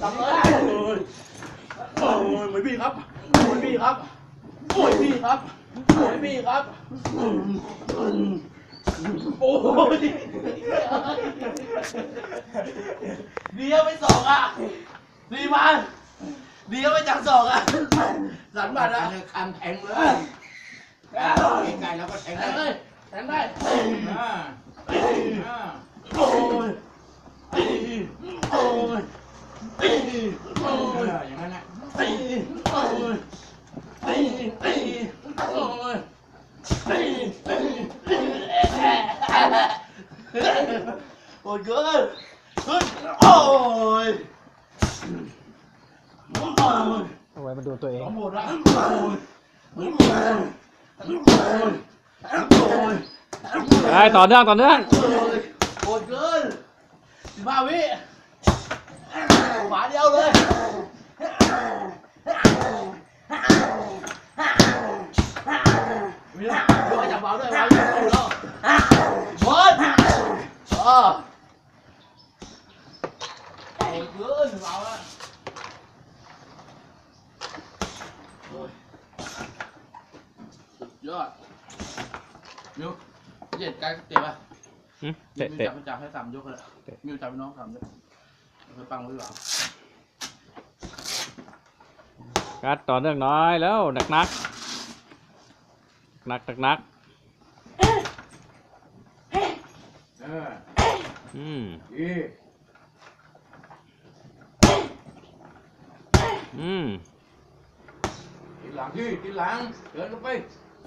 ทำเลยโอ้ยโอ้ยเหมือนพี่ครับเหมือนพี่ครับโอ้ยพี่ครับโอ้ยพี่ครับโอ้ยเดียวไปสองอะดีมันเดียวไปจากสองอะสันบัตรอะเลยคันแทงเลยไกลๆแล้วก็แทงได้แทงได้ อ่าอ่าโอ้ยโอ้ยโอ้ยเอออย่างนั้นนะโอ้ยโอ้ยโอ้ยโอ้ยโอ้ยเกินขึ้นโอ้ยโอ้ยเอาไว้มาดูตัวเองสองหมดละโอ้ยโอ้ยโอ้ยโอ้ย ได้ต่อเนื่องต่อเนื่องโหดเกินสิบห้าวิหมาเดียวเลยมีแล้วยกให้จับเบาด้วยวางอยู่แล้วหมดอ๋อโหดเกินเบาแล้วโอ้ยสุดยอดมิว เหยียดไกลเตะป่ะมิเตะวเตะจับจับให้สามยกเลยมิวจับน้องสามยกไปปังไว้หรือเปล่ากัดต่อเนื่องน้อยแล้วหนักนักหนักหนักหนักอออืมอืมทีหลังที่ทีหลังเดินเข้าไป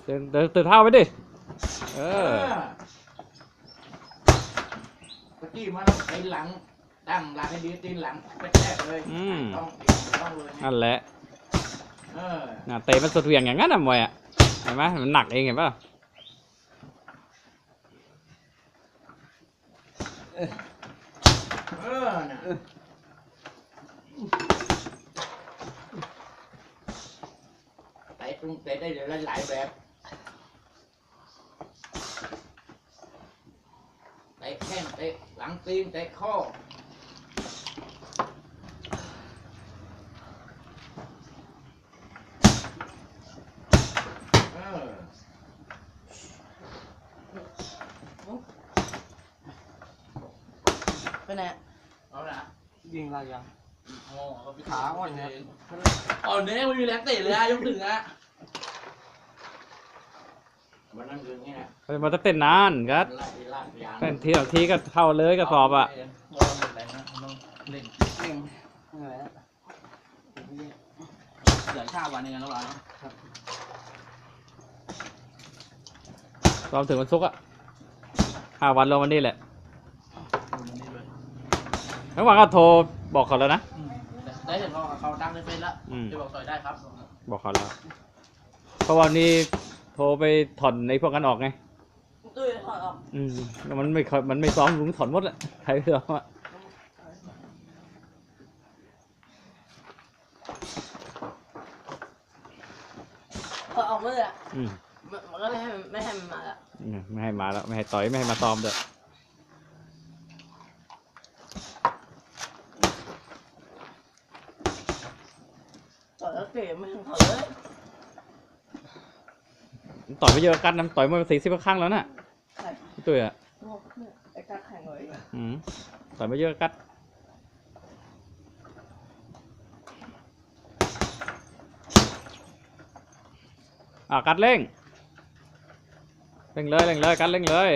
เดินเดินเท้าไปดิ เอเอออตะกี้มันไปหลัง ตั้งหลักให้ดีตีนหลังไปแทกเลยอืม ต้องต้องเลยนั่นแหละเออน่ะเตะมันสุดเหวี่ยงอย่างนั้นอะมวยอะเห็นไหมมันหนักเองเห็นป่ะเออน่ะเตะตรงเตะได้หลายๆแบบเตะแข้งเตะหลั งตีนเตะข้อเออไปไหนเอาละยิงอะไรยังโอ้เอาไปขาอ่อนเนี่ย อ่อนเนี่ยไม่มีแรงเตะเลยอะยกถึงอะ วันนั้นคืออย่างนี้นะมันจะเต้นนานกัดไล่ไล่ยางเต้นทีสองทีก็เข้าเลยกระสอบอะมองเป็นไรนะต้องเล่นเล่งอะไรนะเหลือชาวันหนึงกันแล้วเหรอรวมถึงวันศุกร์อะห้าวันรวมวันนี้แหละดูมันนี่ด้วยเมื่อวานก็โทรบอกเขาแล้วนะอืมได้เห็นเขาเขาดังในเฟซแล้วอืมจะบอกต่อยได้ครับ บอกเขาแล้ว เพราะวันนี้โทรไปถอนในพวกกันออกไงตุ้ยถอดออกอืมแล้วมันไม่ค่อยมันไม่ซ้อมลุงถอนหมดแหละใครซ้อมอะถอดออกเลยอะอืมมันก็ไม่ให้ไม่ให้มันมาละอืมไม่ให้มาแล้วไม่ให้ต่อยไม่ให้มาซ้อมด้วยถอดแล้วเก๋ไม่ถึงถอดเลย ต่อยไปเยอะกันนะต่อยมาสี่สิบครั้งแล้วน่ะใช่พี่ตุ้ยอะเนี่ยไอ้การแข่งเลยอืมต่อยมาเยอะกัดอะกัดเร่งเร่งเลยเร่งเลยกัดเร่งเลย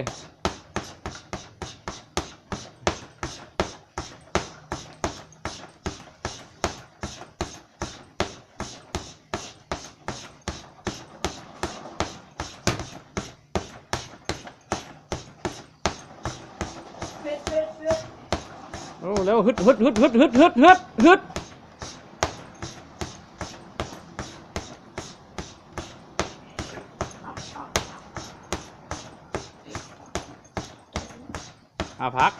โอ้เร็วฮึดฮึดฮึดฮึดฮึดฮึดฮึดฮึดอาพัก